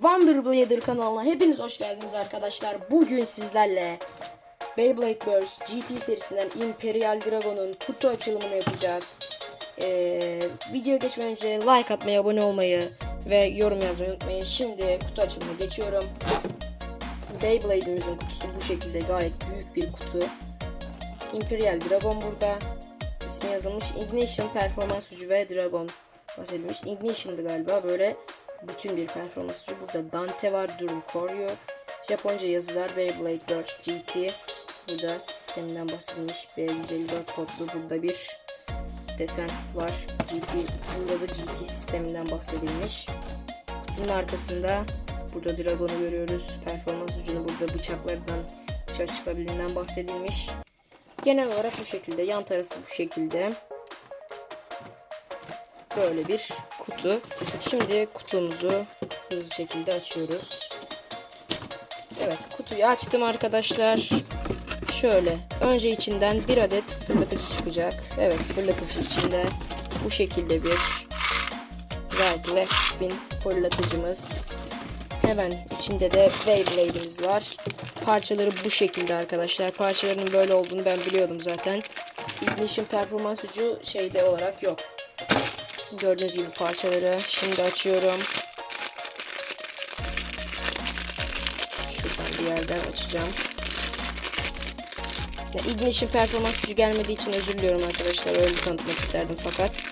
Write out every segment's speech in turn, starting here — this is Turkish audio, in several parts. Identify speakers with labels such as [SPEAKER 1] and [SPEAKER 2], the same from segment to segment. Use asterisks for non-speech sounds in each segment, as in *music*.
[SPEAKER 1] Wonder Blader kanalına hepiniz hoş geldiniz arkadaşlar. Bugün sizlerle Beyblade Burst GT serisinden Imperial Dragon'un kutu açılımını yapacağız. Ee, video geçmeden önce like atmayı, abone olmayı ve yorum yazmayı unutmayın. Şimdi kutu açılımına geçiyorum. Beyblade'imizin kutusu bu şekilde gayet büyük bir kutu. Imperial Dragon burada. İsmi yazılmış Ignition Performans Gücü ve Dragon bahsedilmiş. Ignition'dı galiba böyle bütün bir performans gücü. Burada Dante var, Durum Koryu. Japonca yazılar Beyblade Burst GT. Burada sisteminden bahsedilmiş B154 kodlu burada bir desen var. GT, burada da GT sisteminden bahsedilmiş. Kutunun arkasında burada Dragon'u görüyoruz. Performans gücünü burada bıçaklardan dışarı çıkabildiğinden bahsedilmiş. Genel olarak bu şekilde. Yan tarafı bu şekilde. Böyle bir kutu. Şimdi kutumuzu hızlı şekilde açıyoruz. Evet kutuyu açtım arkadaşlar. Şöyle önce içinden bir adet fırlatıcı çıkacak. Evet fırlatıcı içinde bu şekilde bir right left spin fırlatıcımız. Hemen içinde de Beyblade'imiz var. Parçaları bu şekilde arkadaşlar. Parçalarının böyle olduğunu ben biliyordum zaten. Ignition performans ucu şeyde olarak yok. Gördüğünüz gibi parçaları şimdi açıyorum. Şuradan bir yerden açacağım. Ya, Ignition performans gücü gelmediği için özür diliyorum arkadaşlar. Öyle tanıtmak isterdim fakat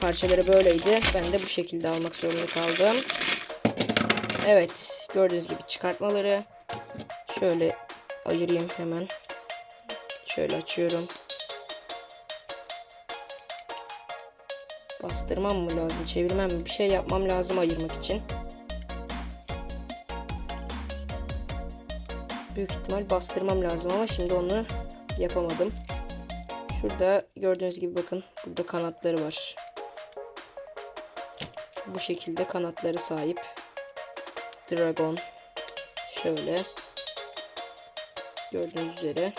[SPEAKER 1] parçaları böyleydi. Ben de bu şekilde almak zorunda kaldım. Evet, gördüğünüz gibi çıkartmaları şöyle ayırayım hemen. Şöyle açıyorum. Bastırmam mı lazım, çevirmem mi? Bir şey yapmam lazım ayırmak için. Büyük ihtimal bastırmam lazım ama şimdi onu yapamadım. Şurada gördüğünüz gibi bakın burada kanatları var. Bu şekilde kanatları sahip. Dragon. Şöyle. Gördüğünüz üzere.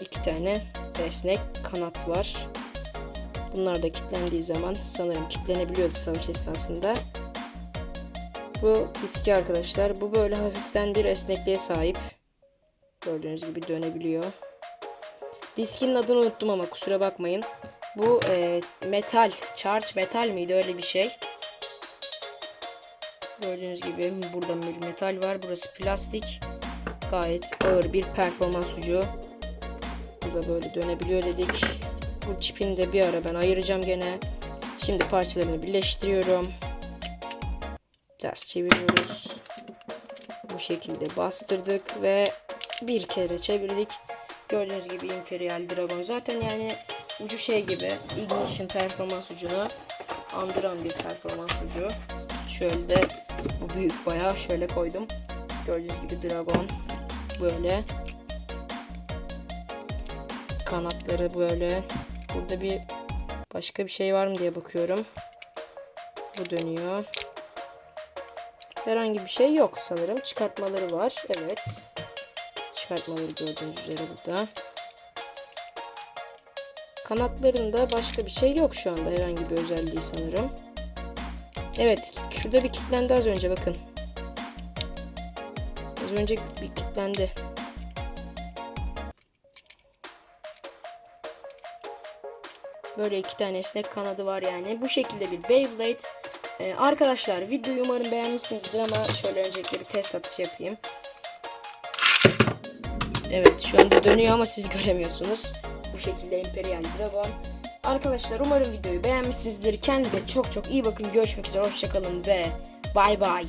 [SPEAKER 1] iki tane esnek kanat var. Bunlar da kilitlendiği zaman sanırım kilitlenebiliyordu savaş esnasında. Bu diski arkadaşlar. Bu böyle hafiften bir esnekliğe sahip. Gördüğünüz gibi dönebiliyor. Diskinin adını unuttum ama kusura bakmayın. Bu e, metal, charge metal miydi öyle bir şey. Gördüğünüz gibi burada bir metal var. Burası plastik. Gayet ağır bir performans ucu. Burada böyle dönebiliyor dedik. Bu çipini de bir ara ben ayıracağım gene. Şimdi parçalarını birleştiriyorum. Ters çeviriyoruz. Bu şekilde bastırdık ve bir kere çevirdik. Gördüğünüz gibi Imperial Dragon zaten yani ucu şey gibi Ignition performans ucunu andıran bir performans ucu. Şöyle de bu büyük bayağı şöyle koydum. Gördüğünüz gibi Dragon böyle kanatları böyle burada bir başka bir şey var mı diye bakıyorum. Bu dönüyor. Herhangi bir şey yok sanırım. Çıkartmaları var. Evet. Çıkartmaları gördüğünüz üzere burada. Kanatlarında başka bir şey yok şu anda. Herhangi bir özelliği sanırım. Evet. Şurada bir kilitlendi az önce bakın. Az önce bir kilitlendi. Böyle iki tane esnek kanadı var yani. Bu şekilde bir Beyblade. Ee, arkadaşlar videoyu umarım beğenmişsinizdir ama şöyle öncelikle bir test atışı yapayım. Evet şu anda dönüyor ama siz *laughs* göremiyorsunuz. Bu şekilde Imperial Dragon. Arkadaşlar umarım videoyu beğenmişsinizdir. Kendinize çok çok iyi bakın. Görüşmek üzere. Hoşçakalın ve bay bay.